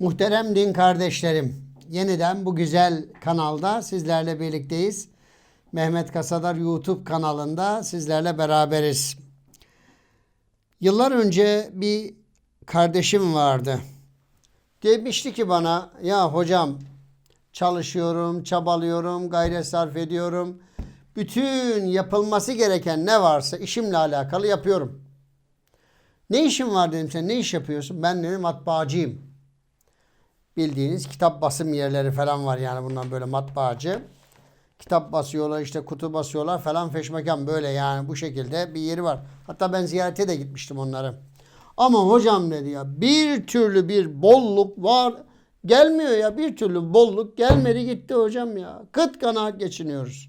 Muhterem din kardeşlerim, yeniden bu güzel kanalda sizlerle birlikteyiz. Mehmet Kasadar YouTube kanalında sizlerle beraberiz. Yıllar önce bir kardeşim vardı. Demişti ki bana, ya hocam çalışıyorum, çabalıyorum, gayret sarf ediyorum. Bütün yapılması gereken ne varsa işimle alakalı yapıyorum. Ne işin var dedim sen ne iş yapıyorsun? Ben dedim matbaacıyım. Bildiğiniz kitap basım yerleri falan var yani bundan böyle matbaacı. Kitap basıyorlar işte kutu basıyorlar falan feşmekan böyle yani bu şekilde bir yeri var. Hatta ben ziyarete de gitmiştim onları. Ama hocam dedi ya bir türlü bir bolluk var. Gelmiyor ya bir türlü bolluk gelmedi gitti hocam ya. Kıt kanaat geçiniyoruz.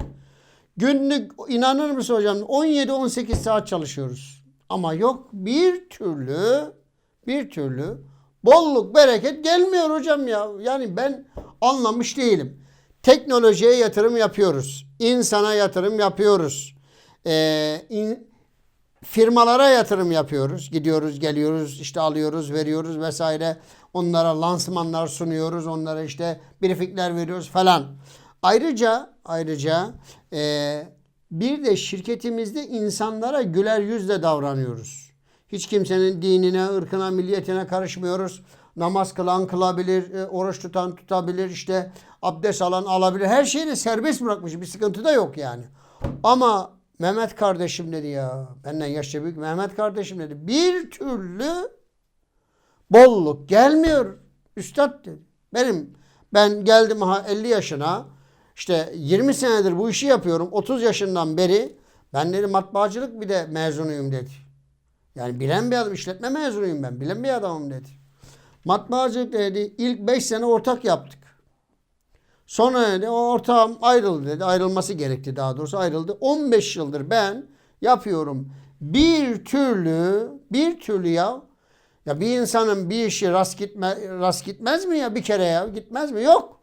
Günlük inanır mısın hocam 17-18 saat çalışıyoruz. Ama yok bir türlü bir türlü bolluk bereket gelmiyor hocam ya. Yani ben anlamış değilim. Teknolojiye yatırım yapıyoruz. İnsana yatırım yapıyoruz. Ee, in- firmalara yatırım yapıyoruz. Gidiyoruz, geliyoruz, işte alıyoruz, veriyoruz vesaire. Onlara lansmanlar sunuyoruz. Onlara işte briefingler veriyoruz falan. Ayrıca ayrıca e, bir de şirketimizde insanlara güler yüzle davranıyoruz. Hiç kimsenin dinine, ırkına, milliyetine karışmıyoruz. Namaz kılan kılabilir, e, oruç tutan tutabilir, işte abdest alan alabilir. Her şeyi serbest bırakmış. Bir sıkıntı da yok yani. Ama Mehmet kardeşim dedi ya. Benden yaşça büyük Mehmet kardeşim dedi. Bir türlü bolluk gelmiyor. Üstad dedi. Benim ben geldim ha 50 yaşına. işte 20 senedir bu işi yapıyorum. 30 yaşından beri ben dedi matbaacılık bir de mezunuyum dedi. Yani bilen bir adam, işletme mezunuyum ben. Bilen bir adamım dedi. Matbaacılık dedi ilk 5 sene ortak yaptık. Sonra dedi o ortağım ayrıldı dedi. Ayrılması gerekti daha doğrusu ayrıldı. 15 yıldır ben yapıyorum. Bir türlü bir türlü ya ya bir insanın bir işi rast, gitme, rast gitmez mi ya bir kere ya gitmez mi? Yok.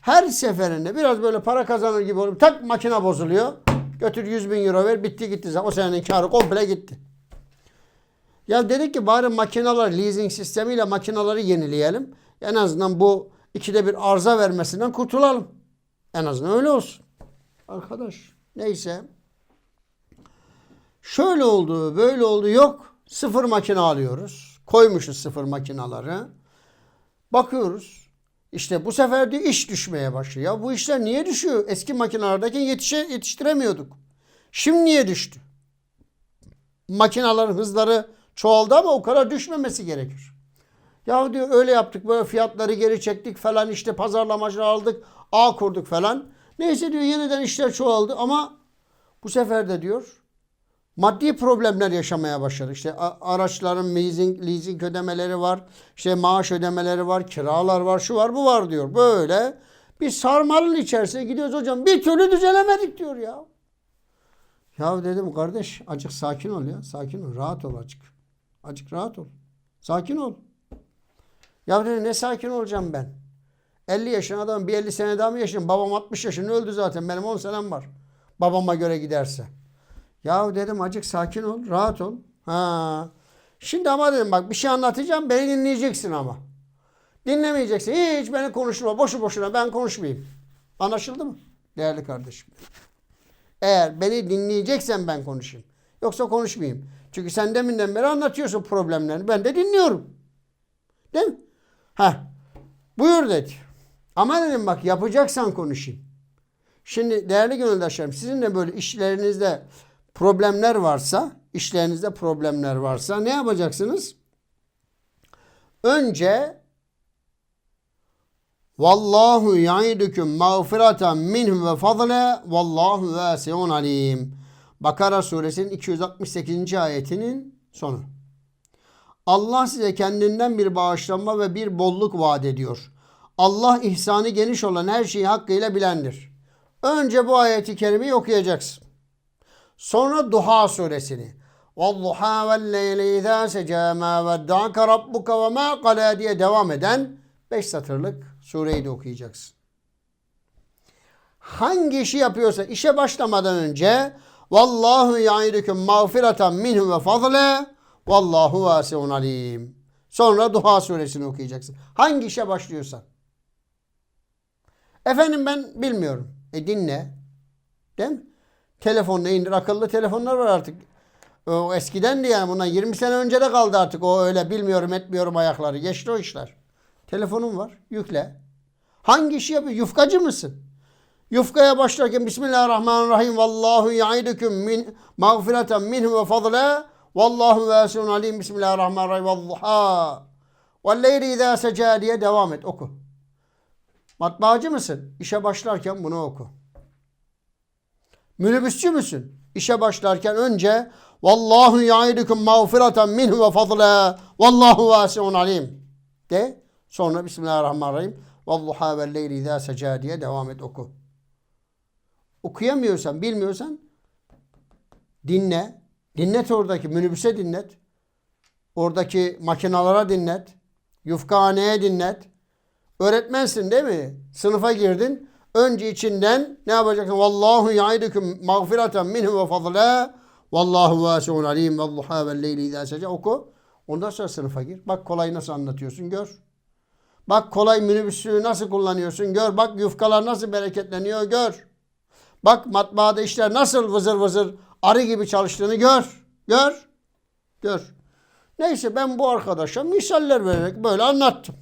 Her seferinde biraz böyle para kazanır gibi olup tak makine bozuluyor. Götür 100 bin euro ver bitti gitti. O senenin karı komple gitti. Ya dedik ki bari makineler leasing sistemiyle makinaları yenileyelim. En azından bu ikide bir arıza vermesinden kurtulalım. En azından öyle olsun. Arkadaş neyse. Şöyle oldu böyle oldu yok. Sıfır makine alıyoruz. Koymuşuz sıfır makinaları. Bakıyoruz. İşte bu sefer de iş düşmeye başlıyor. Ya bu işler niye düşüyor? Eski makinelerdeki yetişe, yetiştiremiyorduk. Şimdi niye düştü? Makinelerin hızları çoğaldı ama o kadar düşmemesi gerekir. Ya diyor öyle yaptık böyle fiyatları geri çektik falan işte pazarlamacı aldık ağ kurduk falan. Neyse diyor yeniden işler çoğaldı ama bu sefer de diyor maddi problemler yaşamaya başladık. İşte araçların leasing, leasing ödemeleri var. işte maaş ödemeleri var. Kiralar var. Şu var bu var diyor. Böyle bir sarmalın içerisine gidiyoruz hocam. Bir türlü düzelemedik diyor ya. Ya dedim kardeş acık sakin ol ya. Sakin ol. Rahat ol acık. Acık rahat ol. Sakin ol. Ya dedi ne sakin olacağım ben. 50 yaşında adam bir 50 sene daha mı yaşayayım? Babam 60 yaşında öldü zaten. Benim 10 senem var. Babama göre giderse. Ya dedim acık sakin ol. Rahat ol. Ha. Şimdi ama dedim bak bir şey anlatacağım. Beni dinleyeceksin ama. Dinlemeyeceksin. Hiç beni konuşma. Boşu boşuna ben konuşmayayım. Anlaşıldı mı? Değerli kardeşim. Eğer beni dinleyeceksen ben konuşayım. Yoksa konuşmayayım. Çünkü sen deminden beri anlatıyorsun problemlerini. Ben de dinliyorum. Değil mi? Ha. Buyur dedi. Ama dedim bak yapacaksan konuşayım. Şimdi değerli gönüldaşlarım sizin de böyle işlerinizde problemler varsa, işlerinizde problemler varsa ne yapacaksınız? Önce Vallahu ya'idukum mağfireten minhu ve fadle vallahu vasiun alim. Bakara suresinin 268. ayetinin sonu. Allah size kendinden bir bağışlanma ve bir bolluk vaat ediyor. Allah ihsanı geniş olan her şeyi hakkıyla bilendir. Önce bu ayeti kerimeyi okuyacaksın. Sonra Duha suresini. Leyli izâ secâ mâ veddâke rabbuka ve mâ kalâ diye devam eden 5 satırlık sureyi de okuyacaksın. Hangi işi yapıyorsa işe başlamadan önce Vallahu ya'idukum mağfireten minhu ve fadle Vallahu vasiun alim. Sonra Duha suresini okuyacaksın. Hangi işe başlıyorsan. Efendim ben bilmiyorum. E dinle. Değil mi? Telefonla indir. Akıllı telefonlar var artık. O eskidendi yani bundan 20 sene önce de kaldı artık o öyle bilmiyorum etmiyorum ayakları. Geçti o işler. Telefonun var. Yükle. Hangi işi yapıyorsun? Yufkacı mısın? Yufkaya başlarken Bismillahirrahmanirrahim. Vallahu ya'idukum min mağfireten minhu ve fadle. Vallahu vasiun alim. Bismillahirrahmanirrahim. Valluha. Velleyli izâ secâ diye devam et. Oku. Matbaacı mısın? İşe başlarken bunu oku. Minibüsçü müsün? İşe başlarken önce Vallahu ya'idukum mağfireten minhu ve fadle. Vallahu vasiun alim. De. Sonra Bismillahirrahmanirrahim. Valluha ve leyli izâ secâ diye devam et oku. Okuyamıyorsan, bilmiyorsan dinle. Dinlet oradaki minibüse dinlet. Oradaki makinalara dinlet. Yufkahaneye dinlet. Öğretmensin değil mi? Sınıfa girdin. Önce içinden ne yapacaksın? Vallahu ya'idukum mağfireten minhu ve fadla. Vallahu vasiun alim. Valluha ve leyli izâ. Oku. Ondan sonra sınıfa gir. Bak kolay nasıl anlatıyorsun gör. Bak kolay minibüsü nasıl kullanıyorsun gör. Bak yufkalar nasıl bereketleniyor gör. Bak matbaada işler nasıl vızır vızır arı gibi çalıştığını gör. Gör. Gör. Neyse ben bu arkadaşa misaller vererek böyle anlattım.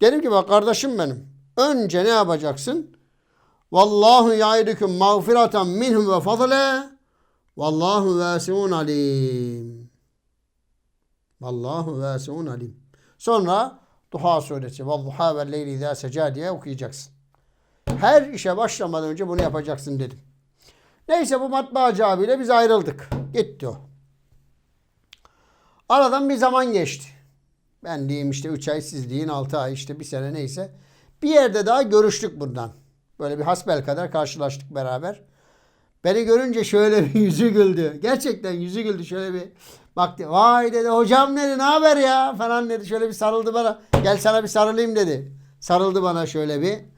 Dedim ki bak kardeşim benim. Önce ne yapacaksın? Vallahu ya'idukum mağfireten minhum ve fadle. Vallahu vasiun alim. Vallahu vasiun alim. Sonra Duha suresi. Valluha ve leyli izâ secâ diye okuyacaksın. Her işe başlamadan önce bunu yapacaksın dedim. Neyse bu matbaacı abiyle biz ayrıldık. Gitti o. Aradan bir zaman geçti. Ben diyeyim işte 3 ay siz deyin 6 ay işte bir sene neyse. Bir yerde daha görüştük buradan. Böyle bir hasbel kadar karşılaştık beraber. Beni görünce şöyle bir yüzü güldü. Gerçekten yüzü güldü şöyle bir baktı. Vay dedi hocam dedi ne haber ya falan dedi. Şöyle bir sarıldı bana. Gel sana bir sarılayım dedi. Sarıldı bana şöyle bir.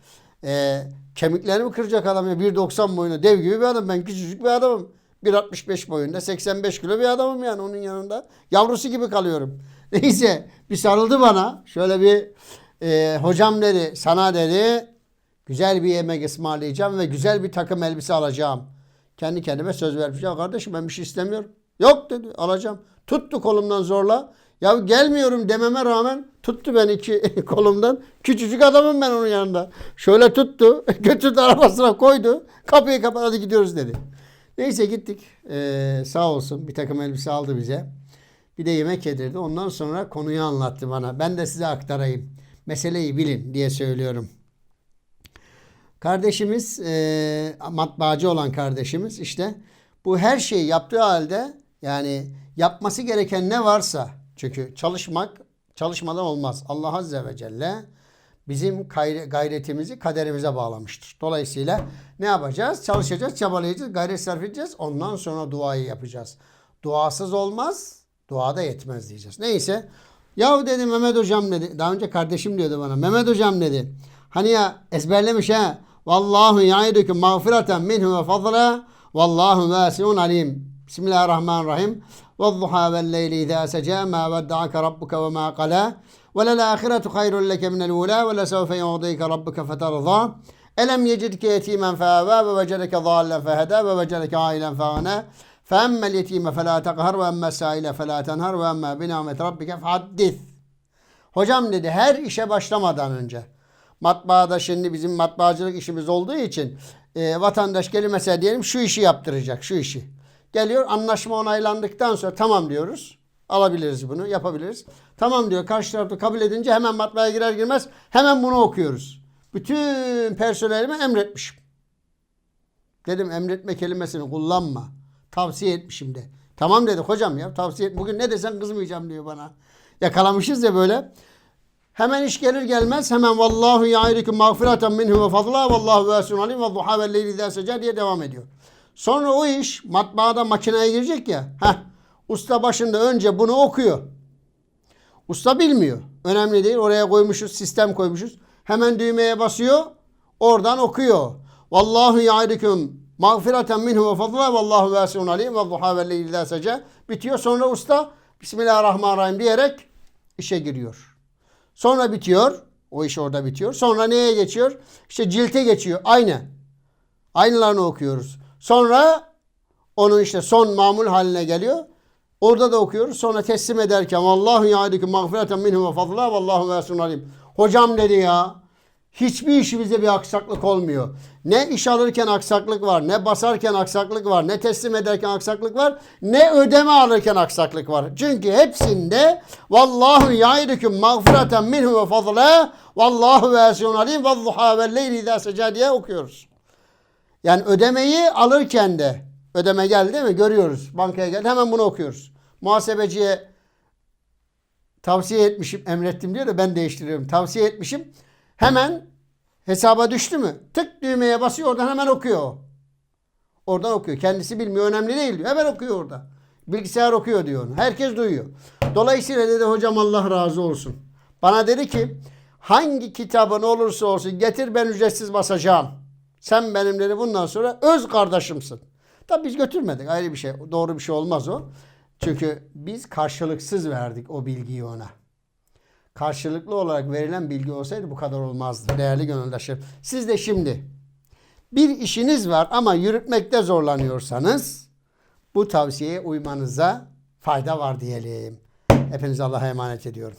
Ee, kemiklerimi kıracak adam ya. 1.90 boyunda dev gibi bir adam. Ben küçücük bir adamım. 1.65 boyunda 85 kilo bir adamım yani onun yanında. Yavrusu gibi kalıyorum. Neyse bir sarıldı bana. Şöyle bir e, hocam dedi sana dedi güzel bir yemek ısmarlayacağım ve güzel bir takım elbise alacağım. Kendi kendime söz vermiş. Ya kardeşim ben bir şey istemiyorum. Yok dedi alacağım. Tuttu kolumdan zorla. Ya gelmiyorum dememe rağmen tuttu beni iki kolumdan. Küçücük adamım ben onun yanında. Şöyle tuttu. Götürdü arabasına koydu. Kapıyı kapat hadi gidiyoruz dedi. Neyse gittik. Ee, sağ olsun bir takım elbise aldı bize. Bir de yemek yedirdi. Ondan sonra konuyu anlattı bana. Ben de size aktarayım. Meseleyi bilin diye söylüyorum. Kardeşimiz, e, matbaacı olan kardeşimiz işte bu her şeyi yaptığı halde yani yapması gereken ne varsa çünkü çalışmak çalışmadan olmaz. Allah Azze ve Celle bizim gayre- gayretimizi kaderimize bağlamıştır. Dolayısıyla ne yapacağız? Çalışacağız, çabalayacağız, gayret sarf edeceğiz. Ondan sonra duayı yapacağız. Duasız olmaz, duada yetmez diyeceğiz. Neyse. Yahu dedi Mehmet hocam dedi. Daha önce kardeşim diyordu bana. Mehmet hocam dedi. Hani ya ezberlemiş ha. Vallahu ya'idukum mağfireten minhu ve fadla. Vallahu vasiun alim. Bismillahirrahmanirrahim. والضحى والليل إذا سجى ما ودعك ربك وما قلى وللآخرة خير لك من الأولى ولسوف يعطيك ربك فترضى ألم يجدك يتيما فآوى ووجدك ضالا فهدى ووجدك عائلا فأغنى فأما اليتيم فلا تقهر وأما السائل فلا تنهر وأما بنعمة ربك فحدث Hocam dedi her işe başlamadan önce matbaada şimdi bizim matbaacılık işimiz olduğu için e, vatandaş gelmese diyelim şu işi yaptıracak şu işi. Geliyor anlaşma onaylandıktan sonra tamam diyoruz. Alabiliriz bunu yapabiliriz. Tamam diyor karşı tarafta kabul edince hemen matbaaya girer girmez hemen bunu okuyoruz. Bütün personelime emretmişim. Dedim emretme kelimesini kullanma. Tavsiye etmişim de. Tamam dedi hocam ya tavsiye et. Bugün ne desen kızmayacağım diyor bana. Yakalamışız ya böyle. Hemen iş gelir gelmez hemen vallahu ya'idukum mağfireten minhu ve fadla vallahu vasiun alim ve duha ve leyli diye devam ediyor. Sonra o iş matbaada makineye girecek ya. Heh, usta başında önce bunu okuyor. Usta bilmiyor. Önemli değil. Oraya koymuşuz, sistem koymuşuz. Hemen düğmeye basıyor. Oradan okuyor. Vallahu ya'idukum mağfireten minhu ve fadla vallahu vasiun alim ve duha ve. Bitiyor. Sonra usta Bismillahirrahmanirrahim diyerek işe giriyor. Sonra bitiyor. O iş orada bitiyor. Sonra neye geçiyor? İşte cilte geçiyor. Aynı. Aynılarını okuyoruz. Sonra onun işte son mamul haline geliyor. Orada da okuyoruz. Sonra teslim ederken Vallahu ya'dikum mağfireten minhu ve fadla vallahu vesun alim. Hocam dedi ya. Hiçbir işimizde bir aksaklık olmuyor. Ne iş alırken aksaklık var, ne basarken aksaklık var, ne teslim ederken aksaklık var, ne ödeme alırken aksaklık var. Çünkü hepsinde vallahu ya'idüküm mağfireten minhu ve fadla vallahu vesun alim ve zuha ve leyli diye okuyoruz. Yani ödemeyi alırken de ödeme geldi değil mi? Görüyoruz. Bankaya geldi. Hemen bunu okuyoruz. Muhasebeciye tavsiye etmişim, emrettim diyor da ben değiştiriyorum. Tavsiye etmişim. Hemen hesaba düştü mü? Tık düğmeye basıyor oradan hemen okuyor. Oradan okuyor. Kendisi bilmiyor. Önemli değil diyor. Hemen okuyor orada. Bilgisayar okuyor diyor. Herkes duyuyor. Dolayısıyla dedi hocam Allah razı olsun. Bana dedi ki hangi kitabın olursa olsun getir ben ücretsiz basacağım. Sen benim dedi bundan sonra öz kardeşimsin. Tabi biz götürmedik. Ayrı bir şey. Doğru bir şey olmaz o. Çünkü biz karşılıksız verdik o bilgiyi ona karşılıklı olarak verilen bilgi olsaydı bu kadar olmazdı değerli gönüldaşlarım. Siz de şimdi bir işiniz var ama yürütmekte zorlanıyorsanız bu tavsiyeye uymanıza fayda var diyelim. Hepinizi Allah'a emanet ediyorum.